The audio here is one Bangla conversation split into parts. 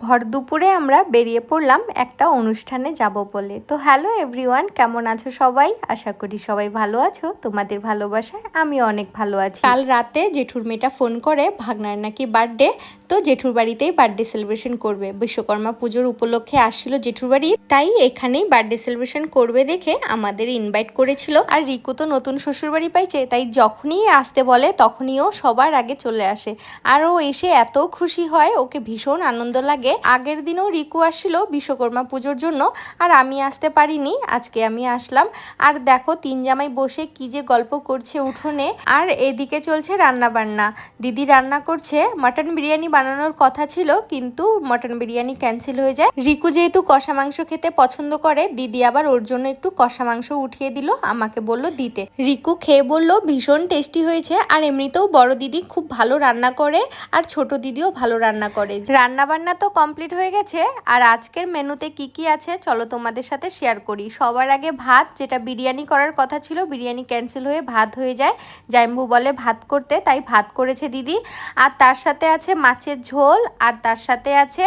ভর দুপুরে আমরা বেরিয়ে পড়লাম একটা অনুষ্ঠানে যাব বলে। তো হ্যালো এভরিওয়ান কেমন আছো সবাই? আশা করি সবাই ভালো আছো। তোমাদের ভালোবাসায় আমি অনেক ভালো আছি। কাল রাতে জেঠুর মেয়েটা ফোন করে, ভাগনার নাকি বার্থডে তো জেঠুর বাড়িতেই বার্থডে সেলিব্রেশন করবে। বিশ্বকর্মা পুজোর উপলক্ষে আসছিল জেঠুর বাড়ি। তাই এখানেই বার্থডে সেলিব্রেশন করবে দেখে আমাদের ইনভাইট করেছিল। আর রিকু তো নতুন শ্বশুর বাড়ি পাইছে, তাই যখনই আসতে বলে, তখনই ও সবার আগে চলে আসে। আর ও এসে এত খুশি হয়, ওকে ভীষণ আনন্দ লাগে। আগের দিনও রিকু আসছিল বিশ্বকর্মা পুজোর জন্য, আর আমি আসতে পারিনি, আজকে আমি আসলাম। আর দেখো, তিন জামাই বসে কি যে গল্প করছে উঠোনে। আর এদিকে চলছে রান্না বান্না দিদি রান্না করছে, মাটন বিরিয়ানি বানানোর কথা ছিল, কিন্তু মটন বিরিয়ানি ক্যান্সেল হয়ে যায়। রিকু যেহেতু কষা মাংস খেতে পছন্দ করে, দিদি আবার ওর জন্য একটু কষা মাংস উঠিয়ে দিল, আমাকে বলল দিতে। রিকু খেয়ে বলল, ভীষণ টেস্টি হয়েছে, আর এমনিতেও বড় দিদি খুব ভালো রান্না করে, আর ছোট দিদিও ভালো রান্না করে। রান্না বান্না তো কমপ্লিট হয়ে গেছে। আর আজকের মেনুতে কি কি আছে চলো তোমাদের সাথে শেয়ার করি। সবার আগে ভাত, যেটা বিরিয়ানি করার কথা ছিল, বিরিয়ানি ক্যান্সেল হয়ে ভাত হয়ে যায়। জাইম্বু বলে ভাত করতে, তাই ভাত করেছে দিদি। আর তার সাথে আছে মাছের ঝোল, আর তার সাথে আছে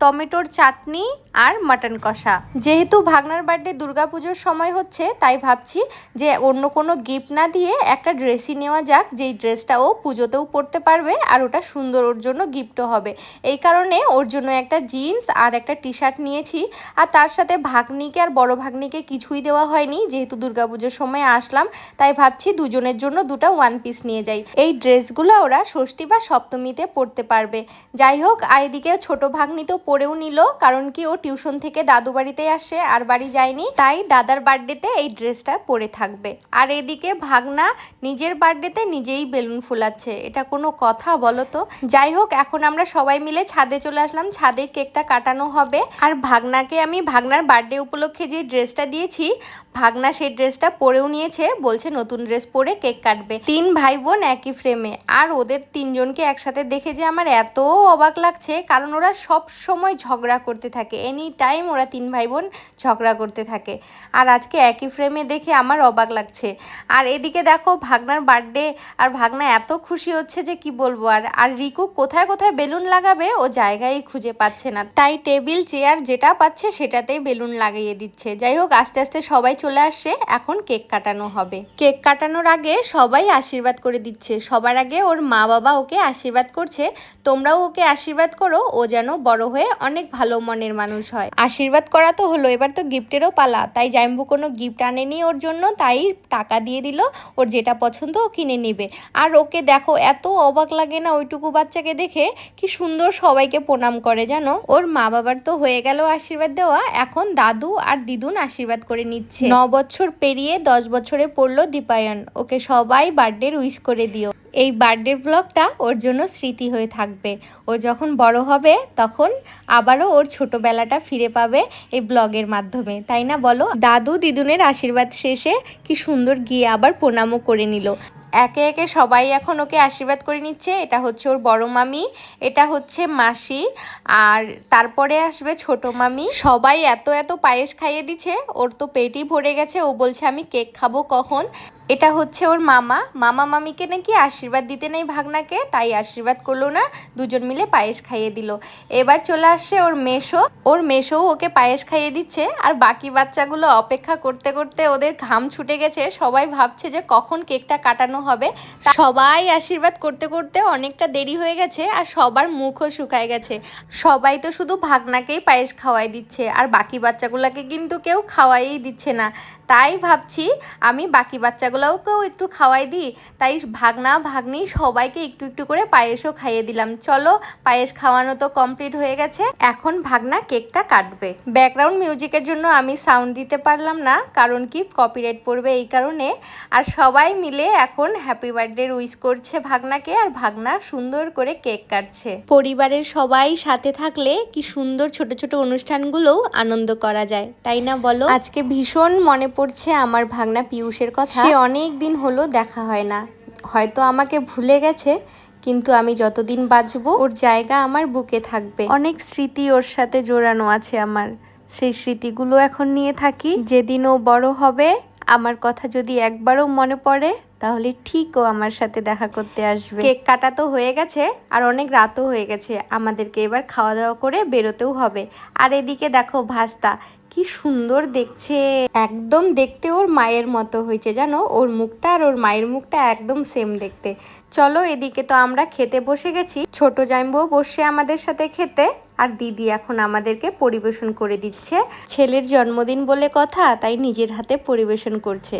টমেটোর চাটনি আর মাটন কষা। যেহেতু ভাগনার বার্থডে দুর্গাপুজোর সময় হচ্ছে, তাই ভাবছি যে অন্য কোনো গিফট না দিয়ে একটা ড্রেসই নেওয়া যাক, যেই ড্রেসটা ও পুজোতেও পরতে পারবে আর ওটা সুন্দর ওর জন্য গিফটও হবে। এই কারণে ওর জন্য একটা জিন্স আর একটা টি শার্ট নিয়েছি আর তার সাথে ভাগ্নিকে আর বড় ভাগ্নিকে কিছুই দেওয়া হয়নি, যেহেতু দুর্গাপুজোর সময় আসলাম, তাই ভাবছি দুজনের জন্য দুটা ওয়ান পিস নিয়ে যাই। এই ড্রেসগুলো ওরা ষষ্ঠী বা সপ্তমীতে পরতে পারবে। যাই হোক, আর এদিকে ছোট ভাগ্নি তো পরেও নিল, কারণ কি ও টিউশন থেকে দাদু বাড়িতে আসে, আর বাড়ি যায়নি, তাই দাদার বার্থডেতে এই ড্রেসটা পরে থাকবে। আর এদিকে ভাগনা নিজের বার্থডেতে নিজেই বেলুন ফুলাচ্ছে, এটা কোনো কথা বলো তো? যাই হোক, এখন আমরা সবাই মিলে ছাদে চলে আসলাম, ছাদে কেকটা কাটানো হবে। আর ভাগনাকে আমি ভাগনার বার্থডে উপলক্ষে যে ড্রেসটা দিয়েছি, ভাগনা সেই ড্রেসটা পরেও নিয়েছে, বলছে নতুন ড্রেস পরে কেক কাটবে। তিন ভাই বোন একই ফ্রেমে আর ওদের তিনজনকে একসাথে দেখে যে আমার এত অবাক লাগছে, কারণ ওরা সব সময় ঝগড়া করতে থাকে। এনি টাইম ওরা তিন ভাই বোন ঝগড়া করতে থাকে। আর আজকে একই ফ্রেমে দেখে আমার অবাক লাগছে। আর এদিকে দেখো ভাগনার বার্থডে আর ভাগনা এত খুশি হচ্ছে যে কি বলব? আর আর রিকু কোথায় কোথায় বেলুন লাগাবে? ও জায়গায় খুঁজে পাচ্ছে না। তাই টেবিল চেয়ার যেটা পাচ্ছে সেটাতেই বেলুন লাগিয়ে দিচ্ছে। যাই হোক, আস্তে আস্তে সবাই চলে আসছে। এখন কেক কাটানো হবে। কেক কাটানোর আগে সবাই আশীর্বাদ করে দিচ্ছে। সবার আগে ওর মা বাবা ওকে আশীর্বাদ করছে। তোমরাও ওকে আশীর্বাদ করো। ও যেন বড় হয়ে অনেক ভালো মনের মানুষ হয়। আশীর্বাদ করা তো হলো, এবার তো গিফটেরও পালা। তাই জাইম্বু কোনো গিফট আনেনি ওর জন্য, তাই টাকা দিয়ে দিল, ওর যেটা পছন্দ ও কিনে নেবে। আর ওকে দেখো, এত অবাক লাগে না ওইটুকু বাচ্চাকে দেখে, কি সুন্দর সবাইকে প্রণাম করে জানো? ওর মা বাবার তো হয়ে গেল আশীর্বাদ দেওয়া, এখন দাদু আর দিদুন আশীর্বাদ করে নিচ্ছে। ন বছর পেরিয়ে দশ বছরে পড়ল দীপায়ন, ওকে সবাই বার্থডে উইশ করে দিও। এই বার্থডে ব্লগটা ওর জন্য স্মৃতি হয়ে থাকবে। ও যখন বড় হবে, তখন আবারও ওর ছোটবেলাটা ফিরে পাবে এই ব্লগের মাধ্যমে। তাই না বলো? দাদু দিদুনের আশীর্বাদ শেষে কি সুন্দর গিয়ে আবার প্রণামও করে নিল। একে একে সবাই এখন ওকে আশীর্বাদ করে নিচ্ছে। এটা হচ্ছে ওর বড় মামি, এটা হচ্ছে মাসি, আর তারপরে আসবে ছোট মামি। সবাই এত এত পায়েস খাইয়ে দিচ্ছে, ওর তো পেটই ভরে গেছে। ও বলছে, আমি কেক খাব কখন? এটা হচ্ছে ওর মামা। মামা মামিকে নাকি আশীর্বাদ দিতে নেই ভাগনাকে, তাই আশীর্বাদ করল না। দুজন মিলে পায়েস খাইয়ে দিল। এবার চলে আসছে ওর মেশো ওর মেশো ওকে পায়েস খাইয়ে দিচ্ছে আর বাকি বাচ্চাগুলো অপেক্ষা করতে করতে ওদের ঘাম ছুটে গেছে। সবাই ভাবছে যে কখন কেকটা কাটানো হবে। সবাই আশীর্বাদ করতে করতে অনেকটা দেরি হয়ে গেছে আর সবার মুখও শুকায় গেছে। সবাই তো শুধু ভাগনাকেই পায়েস খাওয়াই দিচ্ছে আর বাকি বাচ্চাগুলোকে কিন্তু কেউ খাওয়াই দিচ্ছে না। তাই ভাবছি আমি বাকি বাচ্চাগুলোকেও একটু খাওয়াই দিই। তাই ভাগনা, ভাগ্নি সবাইকে একটু একটু করে পায়েসও খাইয়ে দিলাম। চলো, পায়েস খাওয়ানো তো কমপ্লিট হয়ে গেছে। এখন ভাগনা কেকটা কাটবে। ব্যাকগ্রাউন্ড মিউজিকের জন্য আমি সাউন্ড দিতে পারলাম না, কারণ কি কপিরাইট পড়বে এই কারণে। আর সবাই মিলে এখন হ্যাপি বার্থডে উইশ করছে ভাগনাকে, আর ভাগনা সুন্দর করে কেক কাটছে। পরিবারের সবাই সাথে থাকলে কি সুন্দর ছোট ছোট অনুষ্ঠানগুলোও আনন্দ করা যায়, তাই না বলো? আজকে ভীষণ মনে পড়ছে আমার ভাগনা পিয়ুষের কথা। সে অনেক দিন হলো দেখা হয় না। হয়তো আমাকে ভুলে গেছে কিন্তু আমি যতদিন বাঁচবো ওর জায়গা আমার বুকে থাকবে। অনেক স্মৃতি ওর সাথে জোরানো আছে আমার। সেই স্মৃতিগুলো এখন নিয়ে থাকি। যেদিন ও বড় হবে আমার কথা যদি একবারও মনে পড়ে তাহলে ঠিক ও আমার সাথে দেখা করতে আসবে। কেক কাটা তো হয়ে গেছে, আর অনেক রাতও হয়ে গেছে। আমাদেরকে এবার খাওয়া দাওয়া করে বেরোতেও হবে। আর এদিকে দেখো ভাস্তা, কি সুন্দর দেখছে। একদম দেখতে ওর মায়ের মতো হয়েছে, জানো? ওর মুখটা আর ওর মায়ের মুখটা একদম সেম দেখতে। চলো এদিকে তো আমরা খেতে বসে গেছি। ছোট জাইম্বুও বসে আমাদের সাথে খেতে, আর দিদি এখন আমাদেরকে পরিবেশন করে দিচ্ছে। ছেলের জন্মদিন বলে কথা, তাই নিজের হাতে পরিবেশন করছে।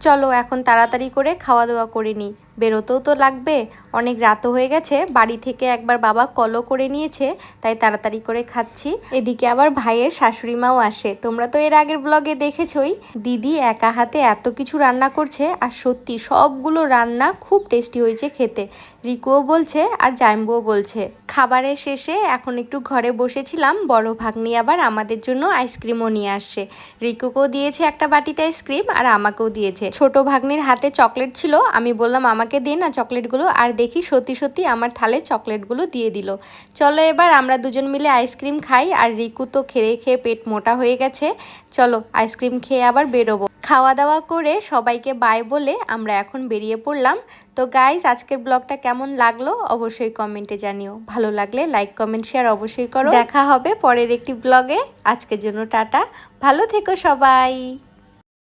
চলো এখন তাড়াতাড়ি করে খাওয়া দাওয়া করে নিই। বেরোতেও তো লাগবে। অনেক রাতও হয়ে গেছে, বাড়ি থেকে একবার বাবা কলও করে নিয়েছে, তাই তাড়াতাড়ি করে খাচ্ছি। এদিকে আবার ভাইয়ের শাশুড়ি মাও আসে। তোমরা তো এর আগের ব্লগে দেখেছই। দিদি একা হাতে এত কিছু রান্না করছে, আর সত্যি সবগুলো রান্না খুব টেস্টি হয়েছে খেতে। রিকুও বলছে, আর জাইম্বুও বলছে। খাবারের শেষে এখন একটু ঘরে বসেছিলাম, বড় ভাগ্নি আবার আমাদের জন্য আইসক্রিমও নিয়ে আসছে। রিকুকেও দিয়েছে একটা বাটিতে আইসক্রিম আর আমাকেও দিয়েছে। ছোট ভাগ্নির হাতে চকলেট ছিল, আমি বললাম আমাকে দে না চকলেটগুলো আর দেখি সত্যি সত্যি আমার থালে চকলেটগুলো দিয়ে দিল। চলো এবার আমরা দুজন মিলে আইসক্রিম খাই আর রিকু তো খেয়ে খেয়ে পেট মোটা হয়ে গেছে। চলো আইসক্রিম খেয়ে আবার বেরোবো। খাওয়া দাওয়া করে সবাইকে বাই বলে আমরা এখন বেরিয়ে পড়লাম। তো গাইজ আজকের ব্লগটা কেমন লাগল অবশ্যই কমেন্টে জানিও। ভালো লাগলে লাইক কমেন্ট শেয়ার অবশ্যই করো। দেখা হবে পরের একটি ব্লগে আজকের জন্য টাটা। ভালো থেকো সবাই।